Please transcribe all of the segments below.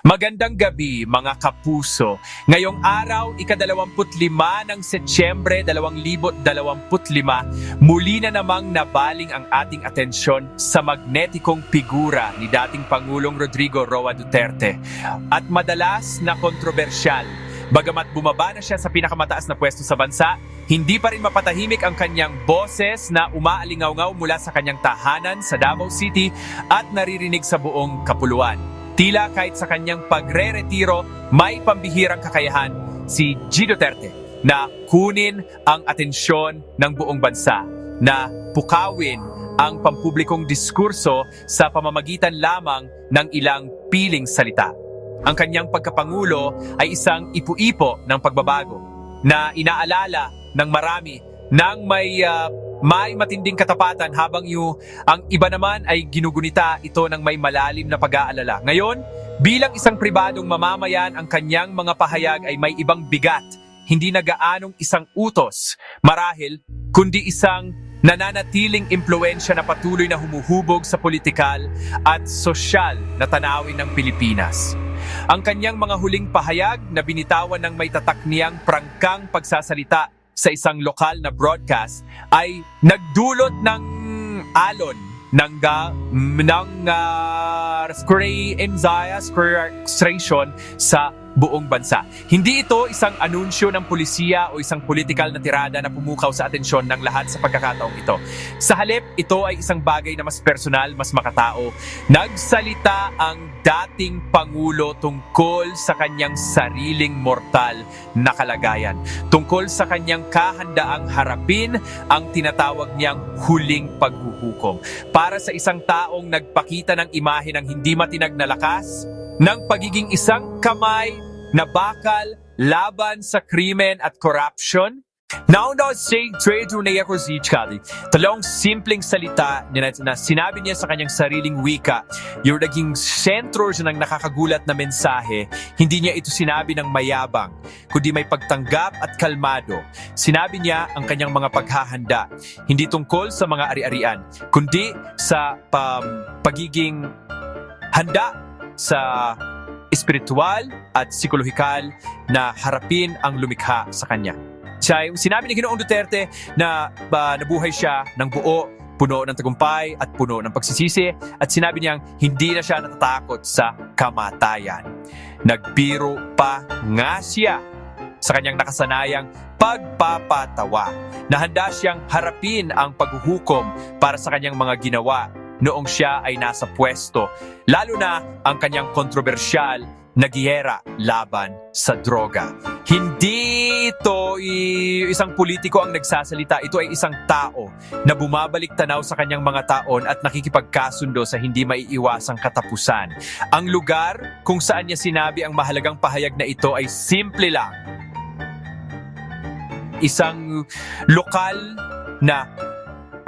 Magandang gabi mga kapuso. Ngayong araw, ikadalawamput lima ng Setyembre 2025, muli na namang nabaling ang ating atensyon sa magnetikong figura ni dating Pangulong Rodrigo Roa Duterte at madalas na kontrobersyal. Bagamat bumaba na siya sa pinakamataas na pwesto sa bansa, hindi pa rin mapatahimik ang kanyang boses na umaalingaw mula sa kanyang tahanan sa Davao City at naririnig sa buong kapuluan. Tila kahit sa kanyang pagre-retiro, may pambihirang kakayahan si G. Duterte na kunin ang atensyon ng buong bansa, na pukawin ang pampublikong diskurso sa pamamagitan lamang ng ilang piling salita. Ang kanyang pagkapangulo ay isang ipu-ipo ng pagbabago na inaalala ng marami nang may ah, may matinding katapatan habang yung ang iba naman ay ginugunita ito ng may malalim na pag-aalala. Ngayon, bilang isang pribadong mamamayan, ang kanyang mga pahayag ay may ibang bigat, hindi na gaanong isang utos, marahil, kundi isang nananatiling impluensya na patuloy na humuhubog sa politikal at sosyal na tanawin ng Pilipinas. Ang kanyang mga huling pahayag na binitawan ng may tatak niyang prangkang pagsasalita sa isang lokal na broadcast ay nagdulot ng alon ng ga, ng uh, frustration sa buong bansa. Hindi ito isang anunsyo ng pulisya o isang politikal na tirada na pumukaw sa atensyon ng lahat sa pagkakataong ito. Sa halip, ito ay isang bagay na mas personal, mas makatao. Nagsalita ang dating Pangulo tungkol sa kanyang sariling mortal na kalagayan. Tungkol sa kanyang kahandaang harapin ang tinatawag niyang huling paghuhukom. Para sa isang taong nagpakita ng imahe ng hindi matinag na lakas, ng pagiging isang kamay na bakal laban sa krimen at corruption? Now na say trade to na Yakozicali, talong simpleng salita na, na sinabi niya sa kanyang sariling wika, yung naging sentro siya ng nakakagulat na mensahe, hindi niya ito sinabi ng mayabang, kundi may pagtanggap at kalmado. Sinabi niya ang kanyang mga paghahanda, hindi tungkol sa mga ari-arian, kundi sa pam- pagiging handa sa espiritual at psikolohikal na harapin ang lumikha sa kanya. Siya, sinabi ni Ginoong Duterte na ba, nabuhay siya ng buo, puno ng tagumpay at puno ng pagsisisi at sinabi niyang hindi na siya natatakot sa kamatayan. Nagbiro pa nga siya sa kanyang nakasanayang pagpapatawa na handa siyang harapin ang paghuhukom para sa kanyang mga ginawa noong siya ay nasa pwesto, lalo na ang kanyang kontrobersyal na giyera laban sa droga. Hindi ito isang politiko ang nagsasalita, ito ay isang tao na bumabalik tanaw sa kanyang mga taon at nakikipagkasundo sa hindi maiiwasang katapusan. Ang lugar kung saan niya sinabi ang mahalagang pahayag na ito ay simple lang. Isang lokal na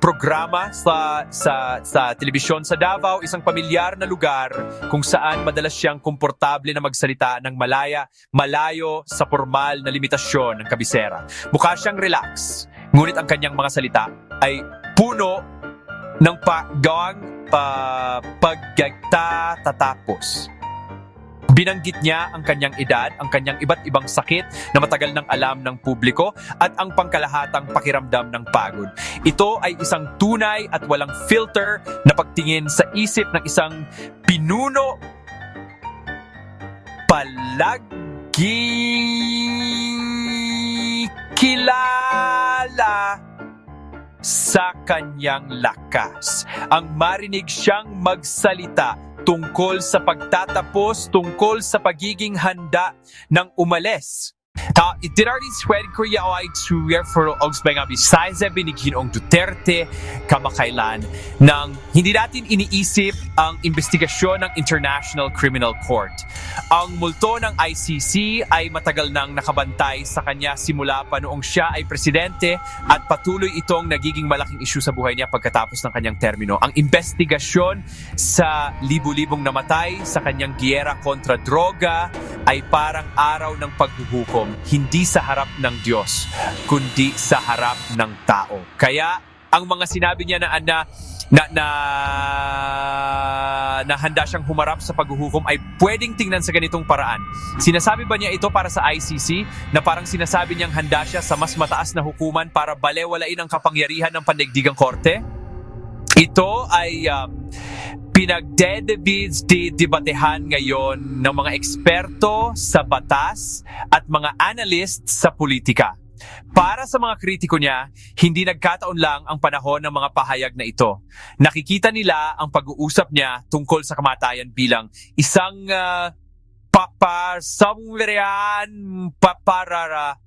programa sa sa sa telebisyon sa Davao, isang pamilyar na lugar kung saan madalas siyang komportable na magsalita ng malaya, malayo sa formal na limitasyon ng kabisera. Mukha siyang relax, ngunit ang kanyang mga salita ay puno ng paggawang pa, paggagta tatapos. Binanggit niya ang kanyang edad, ang kanyang iba't ibang sakit na matagal nang alam ng publiko at ang pangkalahatang pakiramdam ng pagod. Ito ay isang tunay at walang filter na pagtingin sa isip ng isang pinuno palagi kilala sa kanyang lakas. Ang marinig siyang magsalita tungkol sa pagtatapos, tungkol sa pagiging handa ng umalis. Ta itinardi Sweden Korea ay tuya for Ogsbang besides ay binigyan ang Duterte kamakailan nang hindi natin iniisip ang investigasyon ng International Criminal Court. Ang multo ng ICC ay matagal nang nakabantay sa kanya simula pa noong siya ay presidente at patuloy itong nagiging malaking issue sa buhay niya pagkatapos ng kanyang termino. Ang investigasyon sa libu-libong namatay sa kanyang giyera kontra droga ay parang araw ng paghuhukom, hindi sa harap ng Diyos, kundi sa harap ng tao. Kaya ang mga sinabi niya na ana, na, na, na handa siyang humarap sa paghuhukom ay pwedeng tingnan sa ganitong paraan. Sinasabi ba niya ito para sa ICC na parang sinasabi niyang handa siya sa mas mataas na hukuman para balewalain ang kapangyarihan ng pandaigdigang korte? Ito ay um, pinagdedebatehan ngayon ng mga eksperto sa batas at mga analyst sa politika. Para sa mga kritiko niya, hindi nagkataon lang ang panahon ng mga pahayag na ito. Nakikita nila ang pag-uusap niya tungkol sa kamatayan bilang isang uh, papasangrian pa para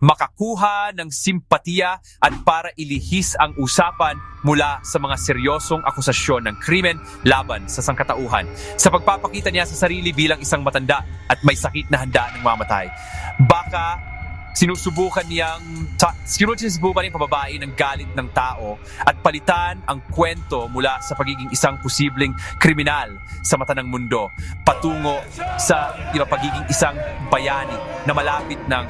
makakuha ng simpatiya at para ilihis ang usapan mula sa mga seryosong akusasyon ng krimen laban sa sangkatauhan sa pagpapakita niya sa sarili bilang isang matanda at may sakit na handa ng mamatay. Baka sinusubukan niyang ta- sinusubukan niyang pababae ng galit ng tao at palitan ang kwento mula sa pagiging isang posibleng kriminal sa mata ng mundo patungo sa di pagiging isang bayani na malapit ng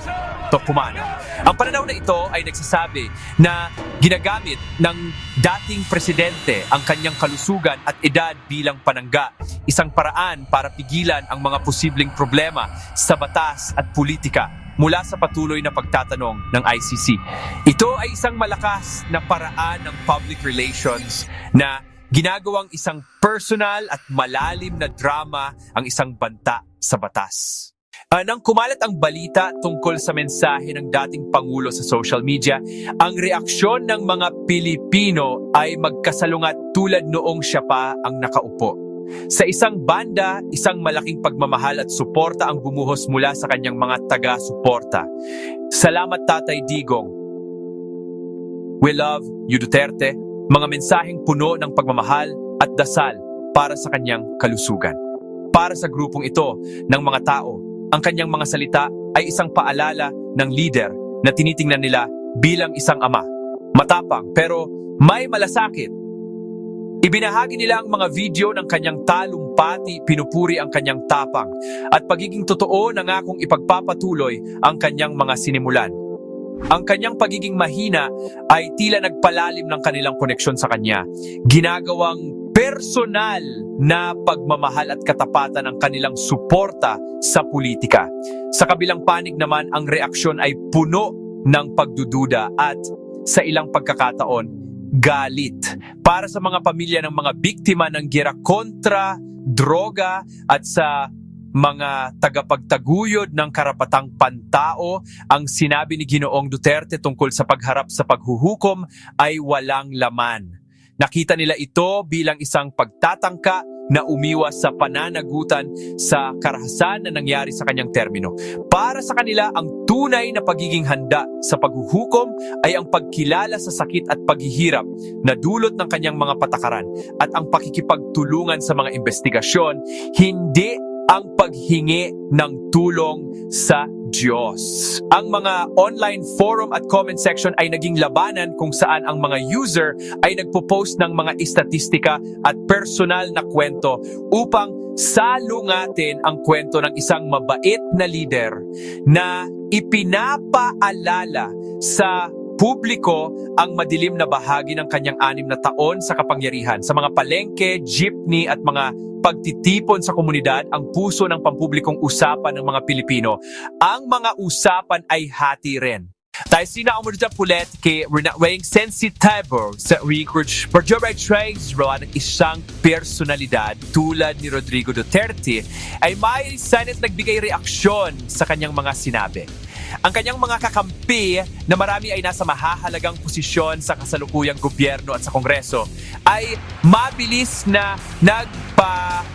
Tokumano. Ang pananaw na ito ay nagsasabi na ginagamit ng dating presidente ang kanyang kalusugan at edad bilang panangga, isang paraan para pigilan ang mga posibleng problema sa batas at politika mula sa patuloy na pagtatanong ng ICC. Ito ay isang malakas na paraan ng public relations na ginagawang isang personal at malalim na drama ang isang banta sa batas. Ah, nang kumalat ang balita tungkol sa mensahe ng dating Pangulo sa social media, ang reaksyon ng mga Pilipino ay magkasalungat tulad noong siya pa ang nakaupo. Sa isang banda, isang malaking pagmamahal at suporta ang bumuhos mula sa kanyang mga taga-suporta. Salamat Tatay Digong. We love you Duterte. Mga mensaheng puno ng pagmamahal at dasal para sa kanyang kalusugan. Para sa grupong ito ng mga tao, ang kanyang mga salita ay isang paalala ng leader na tinitingnan nila bilang isang ama. Matapang pero may malasakit. Ibinahagi nila ang mga video ng kanyang talumpati, pinupuri ang kanyang tapang, at pagiging totoo na nga kung ipagpapatuloy ang kanyang mga sinimulan. Ang kanyang pagiging mahina ay tila nagpalalim ng kanilang koneksyon sa kanya. Ginagawang personal na pagmamahal at katapatan ng kanilang suporta sa politika. Sa kabilang panig naman, ang reaksyon ay puno ng pagdududa at sa ilang pagkakataon, galit para sa mga pamilya ng mga biktima ng gera kontra droga at sa mga tagapagtaguyod ng karapatang pantao, ang sinabi ni Ginoong Duterte tungkol sa pagharap sa paghuhukom ay walang laman. Nakita nila ito bilang isang pagtatangka na umiwas sa pananagutan sa karahasan na nangyari sa kanyang termino. Para sa kanila, ang tunay na pagiging handa sa paghuhukom ay ang pagkilala sa sakit at paghihirap na dulot ng kanyang mga patakaran at ang pakikipagtulungan sa mga investigasyon, hindi ang paghingi ng tulong sa Diyos. Ang mga online forum at comment section ay naging labanan kung saan ang mga user ay nagpo-post ng mga istatistika at personal na kwento upang salungatin ang kwento ng isang mabait na leader na ipinapaalala sa publiko ang madilim na bahagi ng kanyang anim na taon sa kapangyarihan. Sa mga palengke, jeepney at mga pagtitipon sa komunidad ang puso ng pampublikong usapan ng mga Pilipino. Ang mga usapan ay hati rin. Tayo sina umurda pulet kay Renaweng Sensitivo sa research Roa ng isang personalidad tulad ni Rodrigo Duterte ay may Senate nagbigay reaksyon sa kanyang mga sinabi. Ang kanyang mga kakampi na marami ay nasa mahahalagang posisyon sa kasalukuyang gobyerno at sa kongreso ay mabilis na nagpa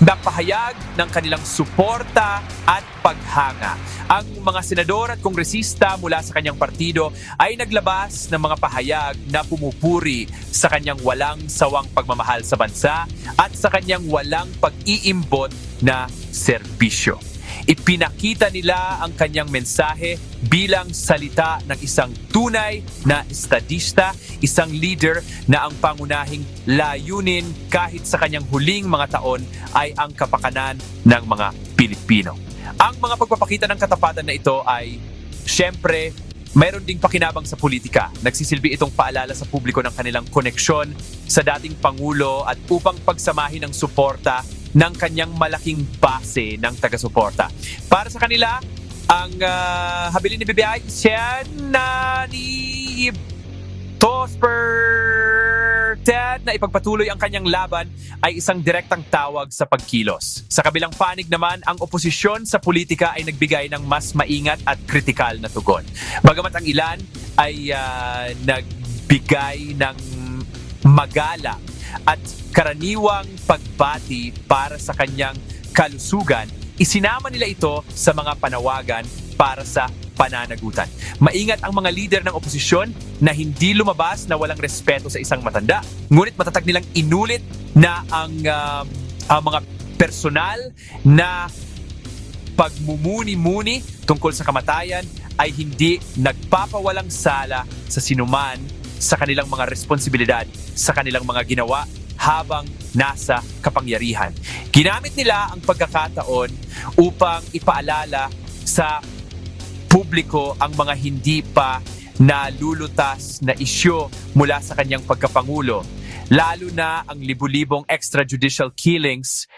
nagpahayag ng kanilang suporta at paghanga. Ang mga senador at kongresista mula sa kanyang partido ay naglabas ng mga pahayag na pumupuri sa kanyang walang sawang pagmamahal sa bansa at sa kanyang walang pag-iimbot na serbisyo. Ipinakita nila ang kanyang mensahe bilang salita ng isang tunay na estadista, isang leader na ang pangunahing layunin kahit sa kanyang huling mga taon ay ang kapakanan ng mga Pilipino. Ang mga pagpapakita ng katapatan na ito ay syempre mayroon ding pakinabang sa politika. Nagsisilbi itong paalala sa publiko ng kanilang koneksyon sa dating Pangulo at upang pagsamahin ang suporta ng kanyang malaking base ng taga-suporta. Para sa kanila, ang ah, habilin ni BBI siya na ni Tosper Ted na ipagpatuloy ang kanyang laban ay isang direktang tawag sa pagkilos. Sa kabilang panig naman, ang oposisyon sa politika ay nagbigay ng mas maingat at kritikal na tugon. Bagamat ang ilan ay ah, nagbigay ng magala at karaniwang pagbati para sa kanyang kalusugan, isinama nila ito sa mga panawagan para sa pananagutan. Maingat ang mga lider ng oposisyon na hindi lumabas na walang respeto sa isang matanda. Ngunit matatag nilang inulit na ang, um, ang mga personal na pagmumuni-muni tungkol sa kamatayan ay hindi nagpapawalang sala sa sinuman sa kanilang mga responsibilidad, sa kanilang mga ginawa habang nasa kapangyarihan. Ginamit nila ang pagkakataon upang ipaalala sa publiko ang mga hindi pa nalulutas na isyo mula sa kanyang pagkapangulo. Lalo na ang libu-libong extrajudicial killings.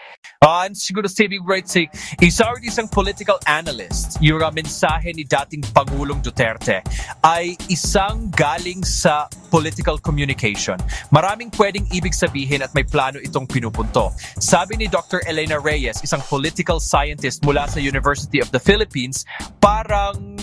Uh, siguro saving right say, isa isang political analyst, yung mensahe ni dating Pangulong Duterte ay isang galing sa political communication. Maraming pwedeng ibig sabihin at may plano itong pinupunto. Sabi ni Dr. Elena Reyes, isang political scientist mula sa University of the Philippines, parang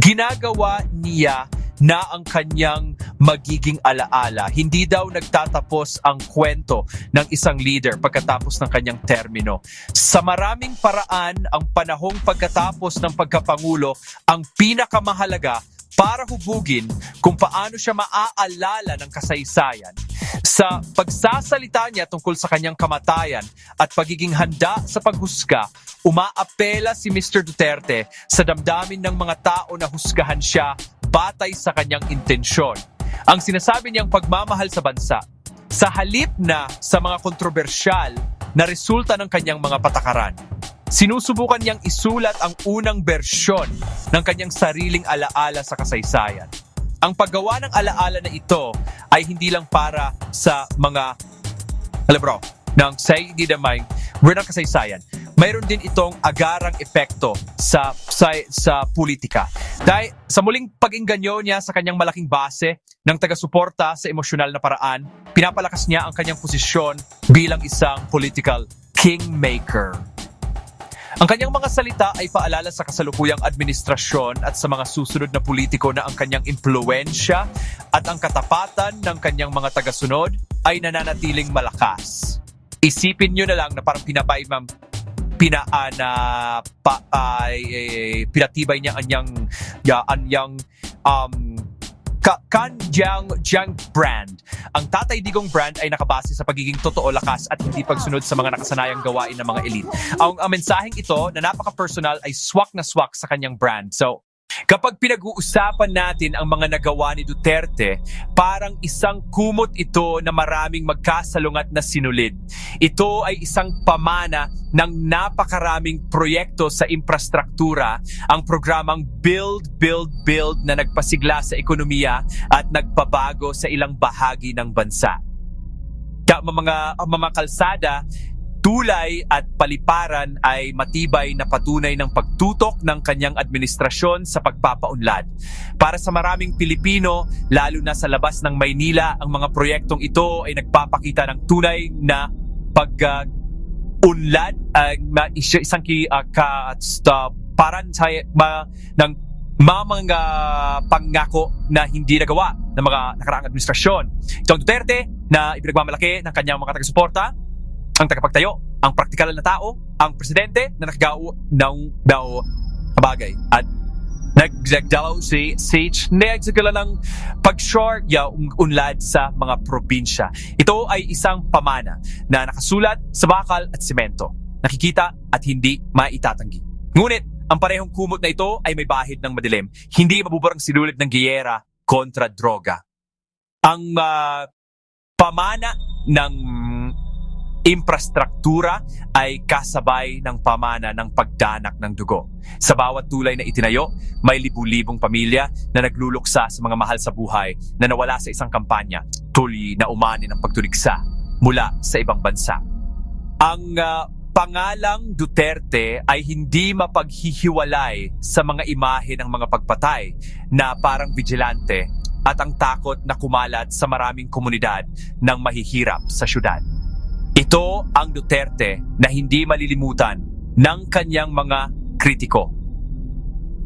ginagawa niya na ang kanyang magiging alaala. Hindi daw nagtatapos ang kwento ng isang leader pagkatapos ng kanyang termino. Sa maraming paraan, ang panahong pagkatapos ng pagkapangulo ang pinakamahalaga para hubugin kung paano siya maaalala ng kasaysayan. Sa pagsasalita niya tungkol sa kanyang kamatayan at pagiging handa sa paghusga, umaapela si Mr. Duterte sa damdamin ng mga tao na husgahan siya batay sa kanyang intensyon. Ang sinasabi niyang pagmamahal sa bansa, sa halip na sa mga kontrobersyal na resulta ng kanyang mga patakaran. Sinusubukan niyang isulat ang unang bersyon ng kanyang sariling alaala sa kasaysayan. Ang paggawa ng alaala na ito ay hindi lang para sa mga, alam bro, ng say hindi naman, we're ng kasaysayan. Mayroon din itong agarang epekto sa, sa, sa politika. Dahil sa muling pag-inganyo niya sa kanyang malaking base ng taga-suporta sa emosyonal na paraan, pinapalakas niya ang kanyang posisyon bilang isang political kingmaker. Ang kanyang mga salita ay paalala sa kasalukuyang administrasyon at sa mga susunod na politiko na ang kanyang impluensya at ang katapatan ng kanyang mga tagasunod ay nananatiling malakas. Isipin nyo na lang na parang pinabay ma'am pinaana pa ay eh, pinatibay niya anyang ya anyang um ka, kanjang jang brand. Ang Tatay Digong brand ay nakabase sa pagiging totoo lakas at hindi pagsunod sa mga nakasanayang gawain ng mga elite. Ang, ang mensaheng ito na napaka-personal ay swak na swak sa kanyang brand. So, Kapag pinag-uusapan natin ang mga nagawa ni Duterte, parang isang kumot ito na maraming magkasalungat na sinulid. Ito ay isang pamana ng napakaraming proyekto sa infrastruktura, ang programang Build, Build, Build na nagpasigla sa ekonomiya at nagpabago sa ilang bahagi ng bansa. Kaya mga, mga kalsada, tulay at paliparan ay matibay na patunay ng pagtutok ng kanyang administrasyon sa pagpapaunlad. Para sa maraming Pilipino, lalo na sa labas ng Maynila, ang mga proyektong ito ay nagpapakita ng tunay na pag uh, uh, isang ki uh, uh, sa ng mga pangako na hindi nagawa ng mga nakaraang administrasyon. Ito ang Duterte na ipinagmamalaki ng kanyang mga taga-suporta ang tagapagtayo, ang praktikal na tao, ang presidente na nakagawa ng daw bagay. At nagdalaw si Sage nagsagala ng pag-short ya unlad sa mga probinsya. Ito ay isang pamana na nakasulat sa bakal at semento. Nakikita at hindi maitatanggi. Ngunit, ang parehong kumot na ito ay may bahid ng madilim. Hindi mabubarang sinulit ng giyera kontra droga. Ang uh, pamana ng Infrastruktura ay kasabay ng pamana ng pagdanak ng dugo. Sa bawat tulay na itinayo, may libu-libong pamilya na nagluluksa sa mga mahal sa buhay na nawala sa isang kampanya, tuli na umani ng pagtuligsa mula sa ibang bansa. Ang ah, pangalang Duterte ay hindi mapaghihiwalay sa mga imahe ng mga pagpatay na parang vigilante at ang takot na kumalat sa maraming komunidad ng mahihirap sa syudad. Ito ang Duterte na hindi malilimutan ng kanyang mga kritiko.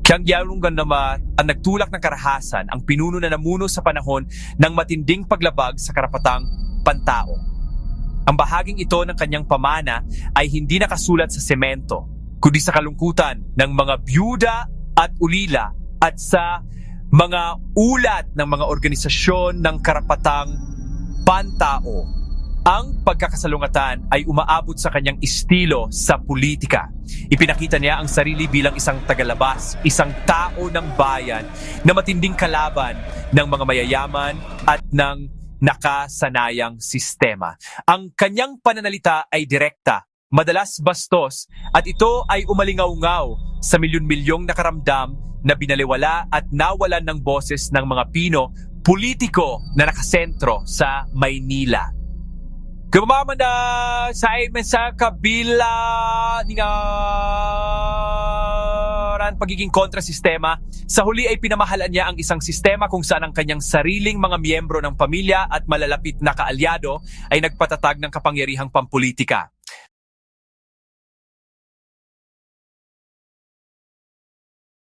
Kiyang Yalungan naman ang nagtulak ng karahasan ang pinuno na namuno sa panahon ng matinding paglabag sa karapatang pantao. Ang bahaging ito ng kanyang pamana ay hindi nakasulat sa semento, kundi sa kalungkutan ng mga byuda at ulila at sa mga ulat ng mga organisasyon ng karapatang pantao. Ang pagkakasalungatan ay umaabot sa kanyang estilo sa politika. Ipinakita niya ang sarili bilang isang tagalabas, isang tao ng bayan na matinding kalaban ng mga mayayaman at ng nakasanayang sistema. Ang kanyang pananalita ay direkta, madalas bastos at ito ay umalingaw-ngaw sa milyon-milyong nakaramdam na binaliwala at nawalan ng boses ng mga Pino politiko na nakasentro sa Maynila. Kumamaman na sa amin sa kabila nga ran pagiging kontrasistema, sa huli ay pinamahalan niya ang isang sistema kung saan ang kanyang sariling mga miyembro ng pamilya at malalapit na kaalyado ay nagpatatag ng kapangyarihang pampolitika.